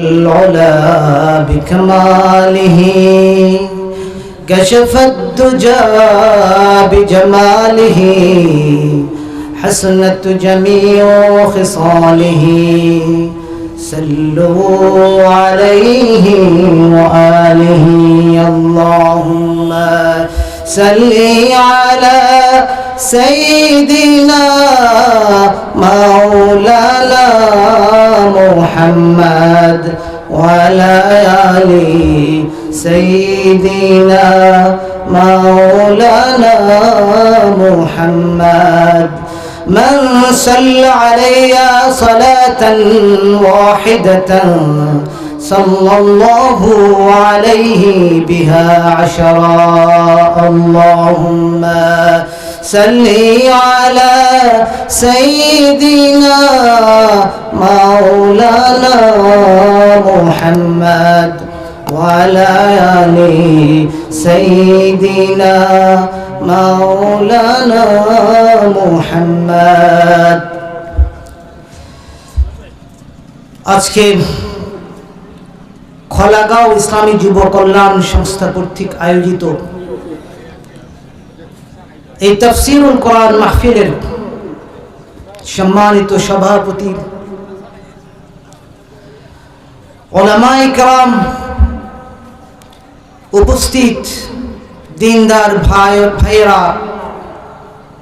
العلا بكماله كشف الدجى بجماله حسنت جميع خصاله. سلوا عليه وآله اللهم صل على سيدنا مولانا محمد وعلى آل سيدنا مولانا محمد. من صلى علي صلاة واحدة صلى الله عليه بها عشرا. اللهم صل على سيدنا مولانا محمد وعلى آل سيدنا مولانا محمد আজকে খলাগাঁও ইসলামী যুব কল্যাণ সংস্থা কর্তৃক আয়োজিত এই তফসিরুল কোরআন মাহফিলের সম্মানিত সভাপতি। ওলামাই কালাম উপস্থিত দিনদার ভাই, ভাইয়েরা,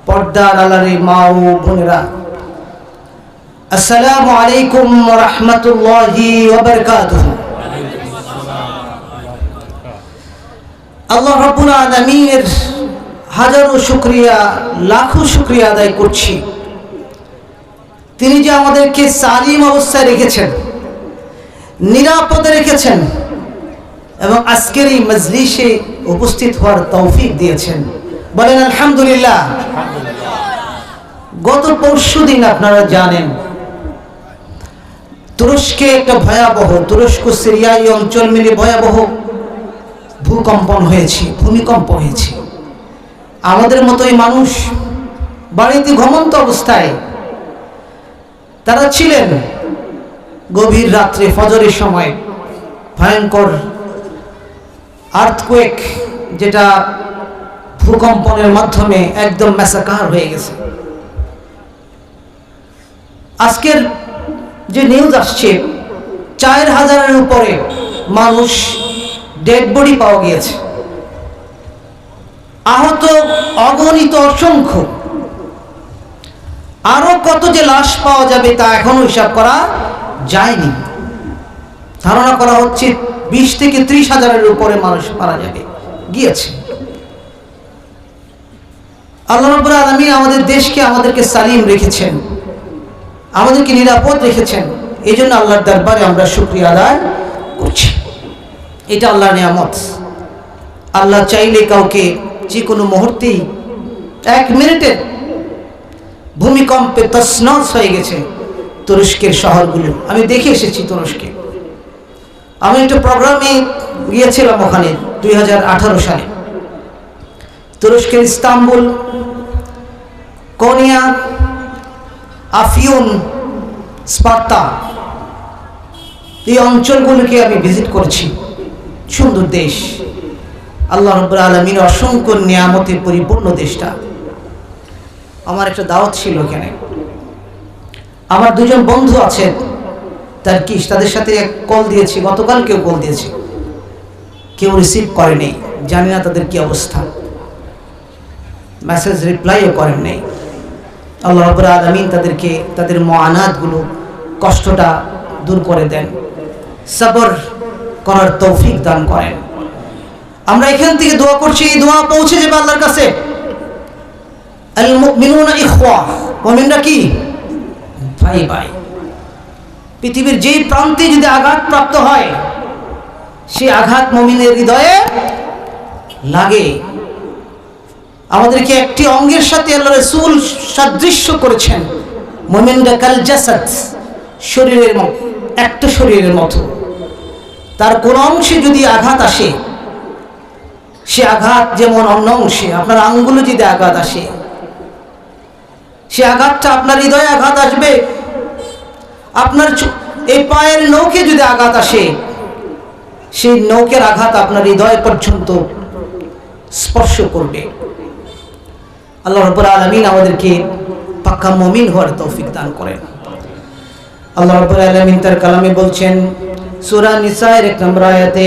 পর্দার আলারে মা ও বোনেরা, আসসালামু আলাইকুম রহমতুল্লাহি আল্লাহ রাব্বুল আলামিনের হাজারো শুক্রিয়া, লাখো শুক্রিয়া আদায় করছি। তিনি যে আমাদেরকে সালিম অবস্থায় রেখেছেন, নিরাপদে রেখেছেন, এবং আজকের এই মজলিসে উপস্থিত হওয়ার তৌফিক দিয়েছেন। বলেন, আলহামদুলিল্লাহ। গত পরশু দিন আপনারা জানেন, তুরস্কে একটা ভয়াবহ, তুরস্ক সিরিয়া এই অঞ্চল মিলে ভয়াবহ ভূকম্পন হয়েছে, ভূমিকম্প হয়েছে। আমাদের মতোই মানুষ বাড়িতে ঘুমন্ত অবস্থায় তারা ছিলেন গভীর রাত্রে ফজরের সময়, ভয়ঙ্কর আর্থকুয়েক যেটা ভূকম্পনের মাধ্যমে একদম ম্যাসাকার হয়ে গেছে। আজকের যে নিউজ আসছে চার হাজারের উপরে মানুষ ডেড বডি পাওয়া গিয়েছে। আহত, অগণিত, অসংখ্য। আরও কত যে লাশ পাওয়া যাবে তা এখনও হিসাব করা যায়নি। ধারণা করা হচ্ছে বিশ থেকে ত্রিশ হাজারের উপরে মানুষ মারা যাবে, গিয়েছে। আল্লাহ রব্বুল আলমিন আমাদের দেশকে আমাদেরকে সালিম রেখেছেন, আমাদেরকে নিরাপদ রেখেছেন। এই জন্য আল্লাহর দরবারে আমরা শুক্রিয়া আদায় করছি। এটা আল্লাহর নিয়ামত। আল্লাহ চাইলে কাউকে যে কোনো মুহূর্তেই এক মিনিটে ভূমিকম্পে তসনস হয়ে গেছে তুরস্কের শহরগুলো। আমি দেখে এসেছি তুরস্কে। আমি একটা প্রোগ্রামে গিয়েছিলাম ওখানে দুই হাজার আঠারো সালে। তুরস্কের ইস্তাম্বুল, কোনিয়া, আফিউন, স্পার্তা, এই অঞ্চলগুলোকে আমি ভিজিট করছি। সুন্দর দেশ। আল্লাহ রব্বুল আলমিন অসংখ্য নিয়ামতে পরিপূর্ণ দেশটা। আমার একটা দাওয়াত ছিল এখানে। আমার দুজন বন্ধু আছেন তার কি তাদের সাথে এক কল দিয়েছি গতকাল কেউ কল দিয়েছে। কেউ রিসিভ করেনি জানি না তাদের কি অবস্থা। মেসেজ রিপ্লাইও করেন নেই। আল্লাহ রব্বুল আলমিন তাদেরকে, তাদের মহানাতগুলো কষ্টটা দূর করে দেন। সবর করার তৌফিক দান করেন। আমরা এখান থেকে দোয়া করছি, এই দোয়া পৌঁছে যাবে আল্লাহর কাছে। মুমিনরা কি? পৃথিবীর যেই প্রান্তে যদি আঘাত প্রাপ্ত হয়, সে আঘাত মমিনের হৃদয়ে লাগে। আমাদেরকে একটি অঙ্গের সাথে আল্লাহ রসুল সাদৃশ্য করেছেন। মোমেনরা কাল শরীরের মতো, একটা শরীরের মতো। তার কোন অংশে যদি আঘাত আসে সে আঘাত যেমন অন্য অংশে আপনার আঙ্গুলে যদি আঘাত আসে। সে আঘাতটা আপনার হৃদয়ে আঘাত আসবে। আপনার এই পায়ের নৌকে যদি আঘাত আসে, সেই নৌকের আঘাত আপনার হৃদয় পর্যন্ত স্পর্শ করবে। আল্লাহ রব্বুল আলমিন আমাদেরকে পাক্কা মমিন হওয়ার তৌফিক দান করেন। আল্লাহ রব্বুল আলমিন তার কালামে বলছেন, সূরা নিসায়ের এক নম্বর আয়াতে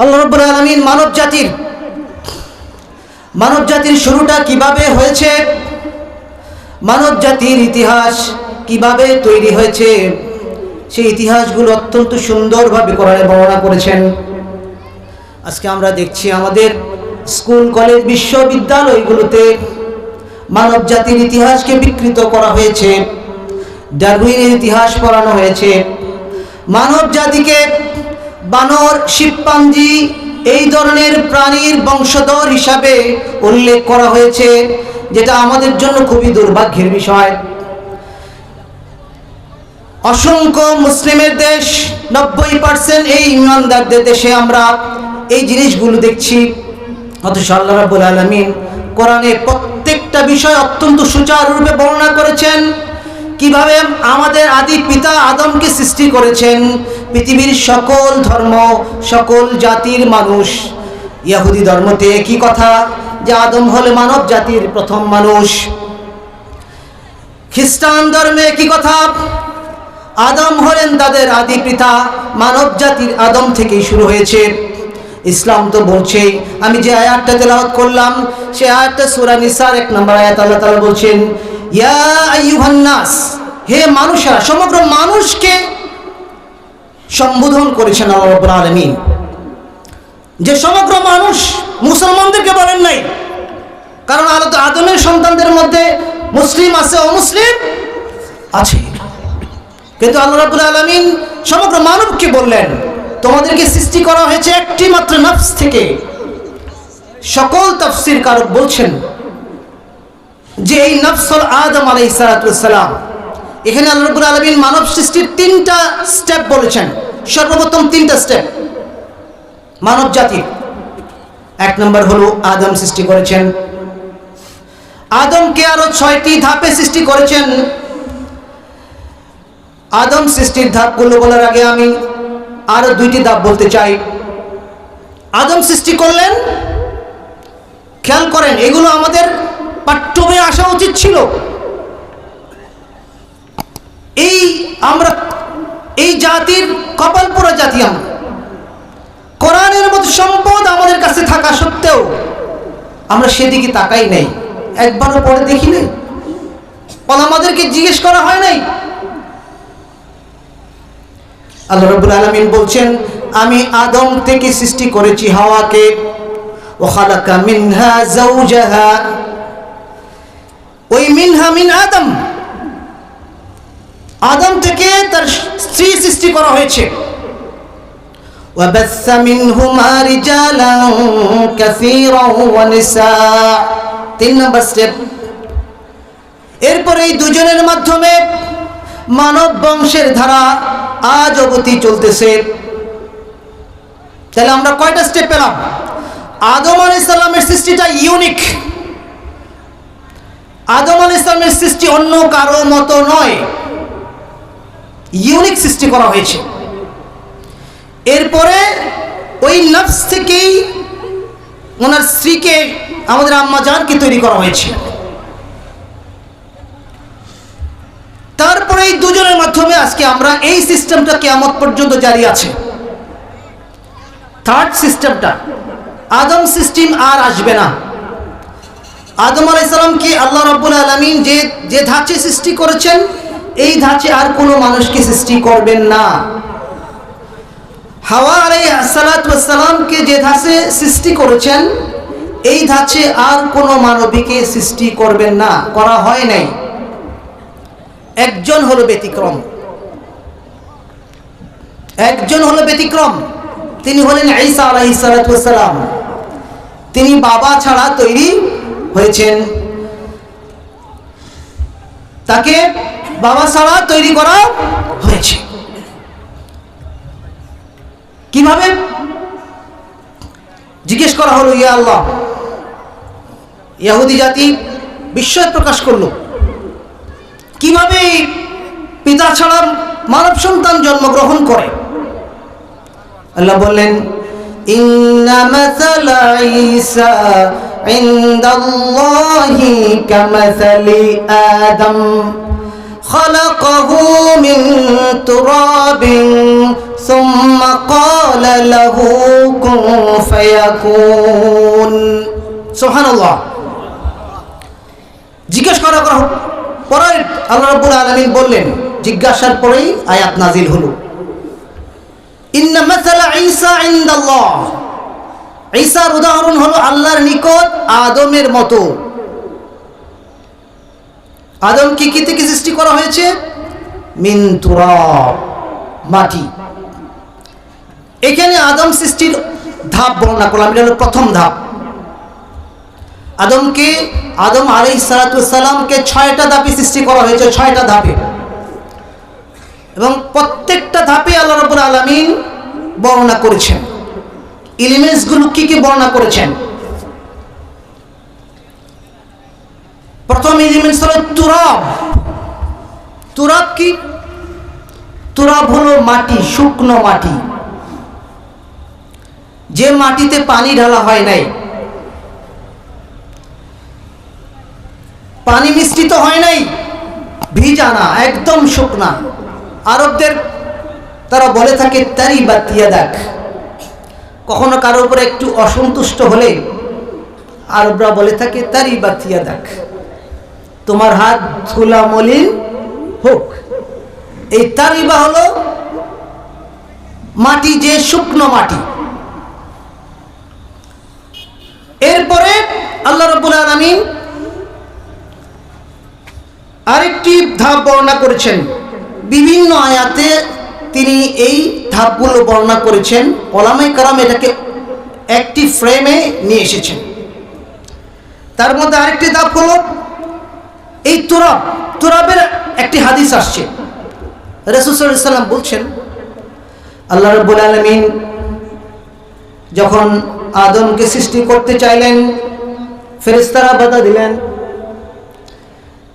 আল্লাহ রব্বুল আলামিন মানব জাতির মানব জাতির শুরুটা কীভাবে হয়েছে? মানব জাতির ইতিহাস কীভাবে তৈরি হয়েছে? সেই ইতিহাসগুলো অত্যন্ত সুন্দরভাবে কোরআনে বর্ণনা করেছেন। আজকে আমরা দেখছি আমাদের স্কুল, কলেজ, বিশ্ববিদ্যালয়গুলোতে মানব জাতির ইতিহাসকে বিকৃত করা হয়েছে, ডারউইনের ইতিহাস পড়ানো হয়েছে। মানব জাতিকে বানর শিবপাঞ্জি এই ধরনের প্রাণীর বংশধর হিসাবে উল্লেখ করা হয়েছে, যেটা আমাদের জন্য খুবই দুর্ভাগ্যের বিষয়। অসংখ্য মুসলিমের দেশ, নব্বই পার্সেন্ট এই ইমানদারদের দেশে আমরা এই জিনিসগুলো দেখছি। অথচ আল্লাহ রাবুল আলমিন কোরআনে প্রত্যেকটা বিষয় অত্যন্ত সুচারুরূপে বর্ণনা করেছেন। কীভাবে আমাদের আদি পিতা আদমকে সৃষ্টি করেছেন? পৃথিবীর সকল ধর্ম, সকল জাতির মানুষ। ইয়াহুদি ধর্মতে কি কথা? যে আদম হলে মানব জাতির প্রথম মানুষ। খ্রিস্টান ধর্মে কি কথা? আদম হলেন তাদের আদি পিতা, মানব জাতির আদম থেকেই শুরু হয়েছে। ইসলাম তো বলছে আমি যে আয়াতটা তেলাওয়াত করলাম, সে আয়াতটা সূরা নিসার এক নম্বর আয়াত আল্লাহ তাআলা বলছেন ইয়া আইয়ুহান নাস হে মানুষরা, সমগ্র মানুষকে সম্বোধন করেছেন আল্লাহ রাব্বুল যে সমগ্র মানুষ মুসলমানদেরকে বলেন নাই, কারণ আলো- আদমের সন্তানদের মধ্যে মুসলিম আছে, অমুসলিম আছে। কিন্তু আল্লাহ রাব্বুল আলামিন সমগ্র মানবকে বললেন, তোমাদেরকে সৃষ্টি করা হয়েছে একটি মাত্র নফস থেকে। সকল তাফসীর কারক বলছেন যে এই নফসল আদম আলাইহিস সালাম এখানে আল্লাহ রাব্বুল আলামিন মানব সৃষ্টির তিনটা স্টেপ বলেছেন। সর্বপ্রথম তিনটা স্টেপ মানব জাতির। এক নম্বর হলো আদম সৃষ্টি করেছেন। আদমকে আরও ছয়টি ধাপে সৃষ্টি করেছেন। আদম সৃষ্টির ধাপগুলো বলার আগে আমি আরও দুইটি ধাপ বলতে চাই। আদম সৃষ্টি করলেন, খেয়াল করেন, এগুলো আমাদের পাঠ্যমে আসা উচিত ছিল। এই আমরা, এই জাতির কপাল পোড়া জাতি আমরা। কোরআনের মতো সম্পদ আমাদের কাছে থাকা সত্ত্বেও আমরা সেদিকে তাকাই নাই। একবারও পরে দেখি নাই। আমাদেরকে জিজ্ঞেস করা হয় নাই? আল্লাহ রব্বুল আলামিন বলছেন, আমি আদম থেকে সৃষ্টি করেছি হাওয়াকে। ও খালাকা মিনহা যাওজাহা ওই মিনহা মিন আদম আদম থেকে তার স্ত্রী সৃষ্টি করা হয়েছে وبث منهما رجالا كثيرا ونساء তিন নম্বর স্টেপ এরপরে এই দুজনের মাধ্যমে মানব বংশের ধারা আজ অবধি চলতেছে তাহলে আমরা কয়টা স্টেপ পেলাম আদম আল ইসলামের সৃষ্টিটা ইউনিক আদম আল ইসলামের সৃষ্টি অন্য কারও মতো নয়। ইউনিক সৃষ্টি করা হয়েছে। এরপরে ওই নফস থেকেই ওনার স্ত্রীকে আমাদের আম্মা জানকে তৈরি করা হয়েছে। তারপরে এই দুজনের মাধ্যমে আজকে আমরা এই সিস্টেমটা কেমন পর্যন্ত জারি আছে। থার্ড সিস্টেমটা আদম সিস্টেম আর আসবে না। আদম আলাইসালামকে আল্লাহ রাব্বুল আলমিন যে যে ধাঁচে সৃষ্টি করেছেন, এই ধাঁচে আর কোনো মানুষকে সৃষ্টি করবেন না। হাওয়া আলাই সালাতামকে যে ধাঁচে সৃষ্টি করেছেন, এই ধাঁচে আর কোনো মানবীকে সৃষ্টি করবেন না, করা হয় নাই। একজন হলো ব্যতিক্রম। একজন হলো ব্যতিক্রম। তিনি হলেন ঈসা আলাইহিস সালাম তিনি বাবা ছাড়া তৈরি হয়েছেন। তাকে বাবা ছাড়া তৈরি করা হয়েছে। কীভাবে? জিজ্ঞেস করা হলো, ইয়া আল্লাহ। ইয়াহুদি জাতি বিস্ময় প্রকাশ করল। কীভাবে পিতা ছাড়া মানব সন্তান জন্মগ্রহণ করে? আল্লাহ বললেন ইন্না মাসালা ঈসা عند الله كمثل آدم خلقه من تراب ثم قال له كن فيكون سبحان الله জিজ্ঞেস করা করা পরে আল্লাহ রাব্বুল আলামিন বললেন জিজ্ঞাসার পরেই আয়াত নাজিল হলো ঈসার উদাহরণ হলো আল্লাহর নিকট আদমের মতো। আদম কি কি থেকে সৃষ্টি করা হয়েছে? মাটি। এখানে আদম সৃষ্টির ধাপ বর্ণনা করলাম, এটা হলো প্রথম ধাপ। আদমকে, আদম আলাই সালাতামকে ছয়টা ধাপে সৃষ্টি করা হয়েছে, ছয়টা ধাপে। এবং প্রত্যেকটা ধাপে আল্লাহ রবুল আলমিন বর্ণনা করেছেন। এলিমেন্টসগুলো কি কি বর্ণনা করেছেন? প্রথম এলিমেন্টস হলো তুরাব। তুরাব কি? তুরাব হলো মাটি, শুকনো মাটি। যে মাটিতে পানি ঢালা হয় নাই। পানি মিশ্রিত হয় নাই। ভিজা না, একদম শুকনা। আরবদের তারা বলে থাকে, তারি বা তিয়া দেখ কখনো কারোর উপরে একটু অসন্তুষ্ট হলে আরবরা বলে থাকে, তারি বা তিয়া দেখ তোমার হাত ধুলা মলিন হোক। এই তারিবা হলো মাটি, যে শুকনো মাটি। এরপরে আল্লাহ রবুল আলমিন আরেকটি ধাপ বর্ণনা করেছেন। বিভিন্ন আয়াতে তিনি এই ধাপগুলো বর্ণনা করেছেন। ওলামাই কারাম এটাকে একটি ফ্রেমে নিয়ে এসেছেন। তার মধ্যে আরেকটি ধাপ হলো এই তুরাব। তোরাবের একটি হাদিস আসছে। রসুসাল্লাম বলছেন, আল্লাহ রব্বুল আলমিন যখন আদমকে সৃষ্টি করতে চাইলেন ফেরেস্তারা বাধা দিলেন।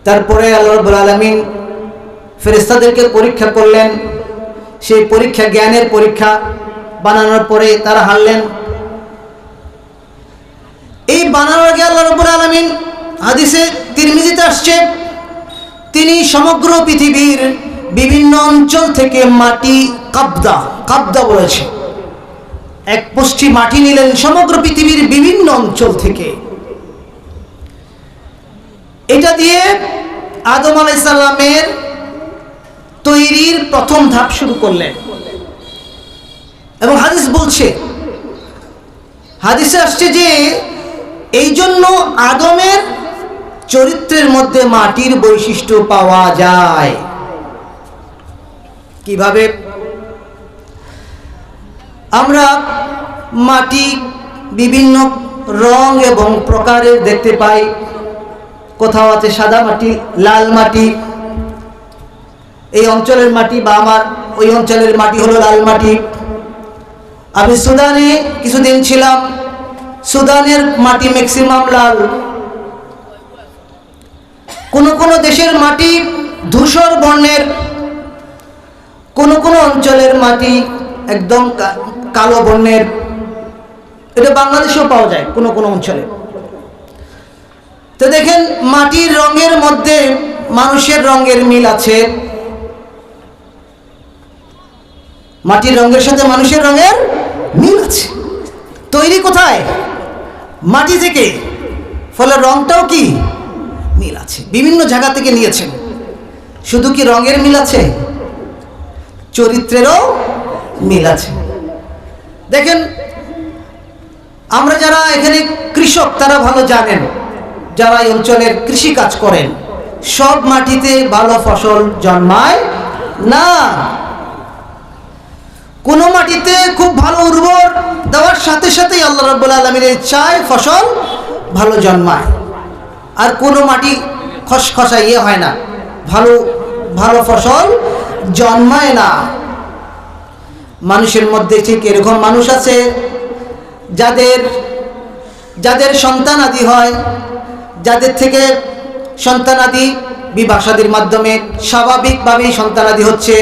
তারপরে আল্লাহ রব্বুল আলমিন ফেরেস্তাদেরকে পরীক্ষা করলেন। সেই পরীক্ষা জ্ঞানের পরীক্ষা বানানোর পরে তারা হারলেন। এই বানানোর আগে আল্লাহ আলমিন হাদিসে তিরমিজিতে আসছে, তিনি সমগ্র পৃথিবীর বিভিন্ন অঞ্চল থেকে মাটি কাবদা কাবদা বলেছে। এক পুষ্টি মাটি নিলেন সমগ্র পৃথিবীর বিভিন্ন অঞ্চল থেকে। এটা দিয়ে আদম আলাইসাল্লামের তৈরির প্রথম ধাপ শুরু করলেন। এবং হাদিস বলছে, হাদিসে আসছে যে এই জন্য আদমের চরিত্রের মধ্যে মাটির বৈশিষ্ট্য পাওয়া যায়। কীভাবে? আমরা মাটি বিভিন্ন রং এবং প্রকারের দেখতে পাই। কোথাও আছে সাদা মাটি, লাল মাটি এই অঞ্চলের মাটি বা আমার ওই অঞ্চলের মাটি হলো লাল মাটি। আমি সুদানে কিছুদিন ছিলাম। সুদানের মাটি ম্যাক্সিমাম লাল। কোন কোন দেশের মাটি ধূসর বর্ণের। কোন কোন অঞ্চলের মাটি একদম কালো বর্ণের। এটা বাংলাদেশেও পাওয়া যায় কোন কোন অঞ্চলে। তো দেখেন মাটির রঙের মধ্যে মানুষের রঙের মিল আছে। মাটির রঙের সাথে মানুষের রঙের মিল আছে। তৈরি কোথায়? মাটি থেকে। ফলে রংটাও কি? মিল আছে। বিভিন্ন জায়গা থেকে নিয়েছেন। শুধু কি রঙের মিল আছে? চরিত্রেরও মিল আছে। দেখেন, আমরা যারা এখানে কৃষক, তারা ভালো জানেন। যারা এই অঞ্চলের কৃষি কাজ করেন, সব মাটিতে ভালো ফসল জন্মায় না। কোনো মাটিতে খুব ভালো উর্বর দেওয়ার সাথে সাথেই আল্লাহ রব্বুল আলমীর ইচ্ছায় ফসল ভালো জন্মায়। আর কোনো মাটি খসখসা ইয়ে হয় না, ভালো ভালো ফসল জন্মায় না। মানুষের মধ্যে ঠিক এরকম মানুষ আছে, যাদের যাদের সন্তান আদি হয়, যাদের থেকে সন্তানাদি বিবাসাদির মাধ্যমে স্বাভাবিকভাবেই সন্তানাদি হচ্ছে।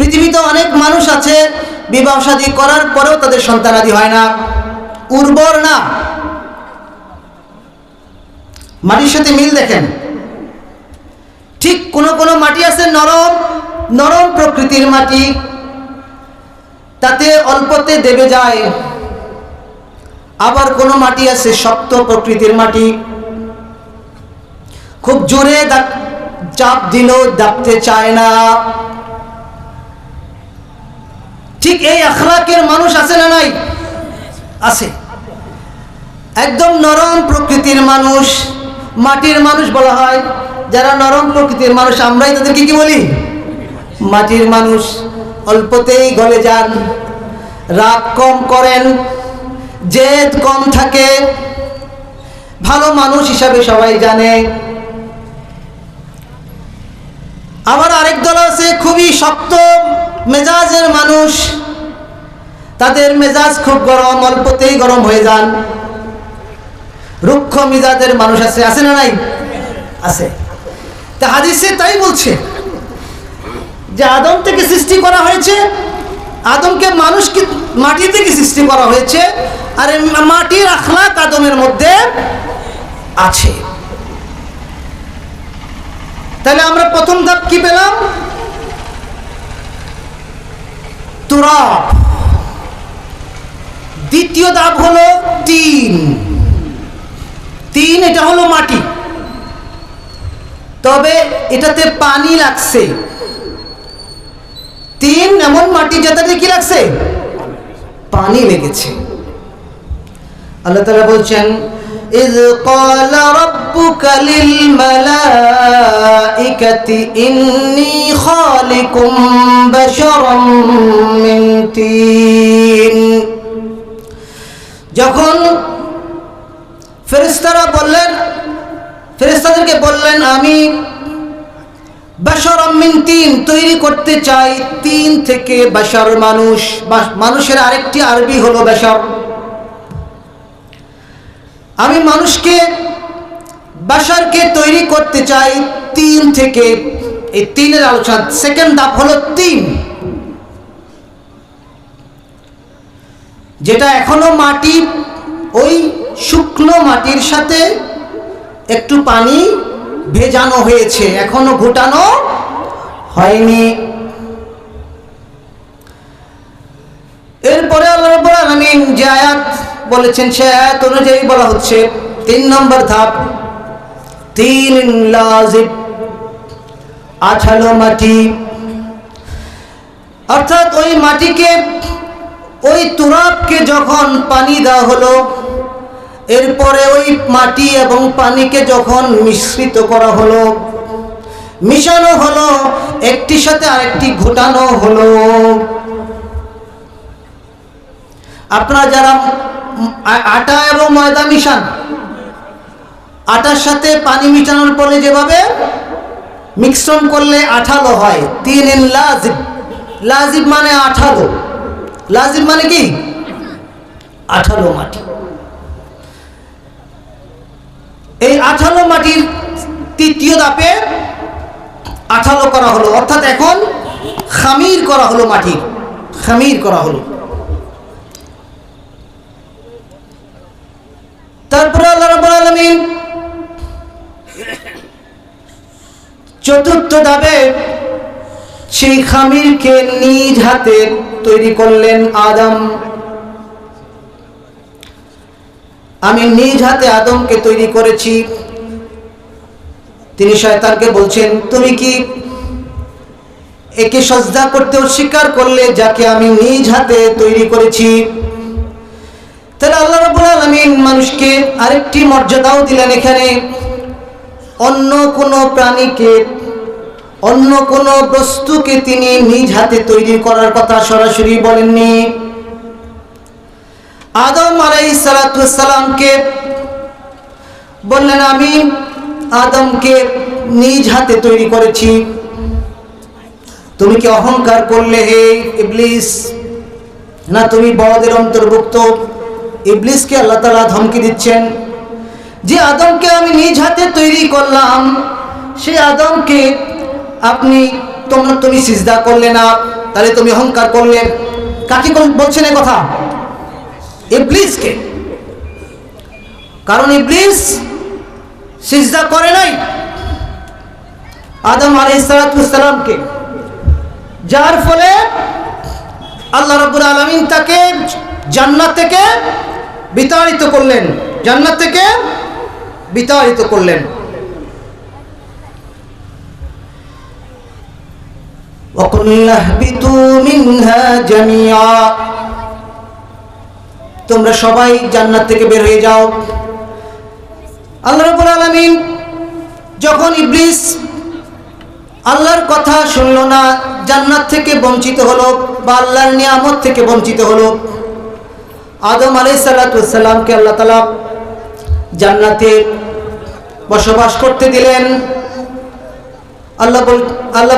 পৃথিবীতে অনেক মানুষ আছে, বিবাহ শাদী করার পরেও তাদের সন্তানাদি হয় না। উর্বর না মাটির সাথে মিল দেখেন। ঠিক কোন কোন মাটি আছে নরম নরম প্রকৃতির মাটি। তাতে অল্পতে দেবে যায়। আবার কোনো মাটি আছে শক্ত প্রকৃতির মাটি। খুব জোরে চাপ দিলেও দাপতে চায় না। ঠিক এই আখলাকের মানুষ আছে না নাই? আছে। একদম নরম প্রকৃতির মানুষ, মাটির মানুষ বলা হয়। যারা নরম প্রকৃতির মানুষ, আমরাই তাদেরকে কি বলি? মাটির মানুষ। অল্পতেই গলে যান। রাগ কম করেন। জেদ কম থাকে। ভালো মানুষ হিসাবে সবাই জানে। আবার আরেক দল আছে, খুবই শক্ত মেজাজের মানুষ। তাদের মেজাজ খুব গরম, অল্পতেই গরম হয়ে যান। রুক্ষ মিজাজের মানুষ আছে আছে না নাই? আছে। তা হাদিসে তাই বলছে যে আদম থেকে সৃষ্টি করা হয়েছে, আদমকে মানুষকে মাটি থেকে সৃষ্টি করা হয়েছে, আর মাটির আখলাক আদমের মধ্যে আছে। তাহলে আমরা প্রথম ধাপ কি পেলাম? তুরাব। দ্বিতীয় ধাপ হলো তিন তিন এটা হলো মাটি। তবে এটাতে পানি লাগছে। তিন এমন মাটি যেটাতে কি লাগছে? পানি লেগেছে। আল্লাহ তালা বলছেন إذ قال ربك للملائكة إني خالق بشرا من طين যখন ফেরেশতারা বললেন ফেরেশতাদেরকে বললেন আমি বাশার মিন তিন তৈরি করতে চাই তিন থেকে বাশার মানুষ বা- মানুষের আরেকটি আরবি হলো বাশার আমি মানুষকে বাসারকে তৈরি করতে চাই তিন থেকে, এই তিনের আলোচনা সেকেন্ড ধাপ হলো তিন। যেটা এখনও মাটি, ওই শুকনো মাটির সাথে একটু পানি ভেজানো হয়েছে, এখনও ঘুটানো হয়নি। এরপরে আল্লাহ যে আয়াত বলেছেন সে আয়াত অনুযায়ী বলা হচ্ছে, তিন নম্বর ধাপ তিন লাজিব, আঠালো মাটি। অর্থাৎ ওই মাটিকে, ওই তুরাবকে যখন পানি দেওয়া হলো, এরপরে ওই মাটি এবং পানিকে যখন মিশ্রিত করা হলো, মিশানো হলো একটির সাথে আরেকটি ঘটানো হলো। আপনারা যারা আটা এবং ময়দা মিশান, আটার সাথে পানি মিশানোর পরে যেভাবে মিশ্রণ করলে আঠালো হয় তিন ইন লাজিব। লাজিব মানে আঠালো। লাজিব মানে কি? আঠালো মাটি। এই আঠালো মাটির তৃতীয় ধাপে আঠালো করা হলো। অর্থাৎ এখন খামির করা হলো মাটির খামির করা হলো। তারপরে আল্লাহ রাব্বুল আলামিন চতুর্থ ধাপে সেই খামিরকে নিজ হাতে তৈরি করলেন আদম। আমি নিজ হাতে আদমকে তৈরি করেছি। তিনি শয়তানকে বলছেন, তুমি কি একে সজদা করতে অস্বীকার করলে যাকে আমি নিজ হাতে তৈরি করেছি? তাহলে আল্লাহ রাব্বুল আলামিন মানুষকে আরেকটি মর্যাদাও দিলেন এখানে। অন্য কোনো প্রাণীকে, অন্য কোন বস্তুকে তিনি নিজ হাতে তৈরি করার কথা সরাসরি বলেননি। আদম আলাইসালামকে বললেন, আমি আদমকে নিজ হাতে তৈরি করেছি। তুমি কি অহংকার করলে হে ইবলিস? না তুমি বড়দের অন্তর্ভুক্ত? ইবলিসকে আল্লাহ তালা ধমকি দিচ্ছেন, যে আদমকে আমি নিজ হাতে তৈরি করলাম, সেই আদমকে আপনি তোমরা, তুমি সিজদা করলে না, তাহলে তুমি অহংকার করলে। কাকে বলছেন এ কথা? ইবলিসকে। কারণ ইবলিস সিজদা করে নাই আদম আলাইসালামকে যার ফলে আল্লাহ রব্বুল আলমিন তাকে জান্নাত থেকে বিতাড়িত করলেন জান্নাত থেকে বিতাড়িত করলেন وَقُلْنَا اهْبِطُوا مِنْهَا جَمِيعًا তোমরা সবাই জান্নাত থেকে বের হয়ে যাও আল্লাহ রাব্বুল আলামিন যখন ইবলিস আল্লাহর কথা শুনলো না জান্নাত থেকে বঞ্চিত হলো বা আল্লাহর নিয়ামত থেকে বঞ্চিত হলো আদম আলাই সাল্লাতামকে আল্লাহ তালা জান্নাতে বসবাস করতে দিলেন। আল্লাহ আল্লাহ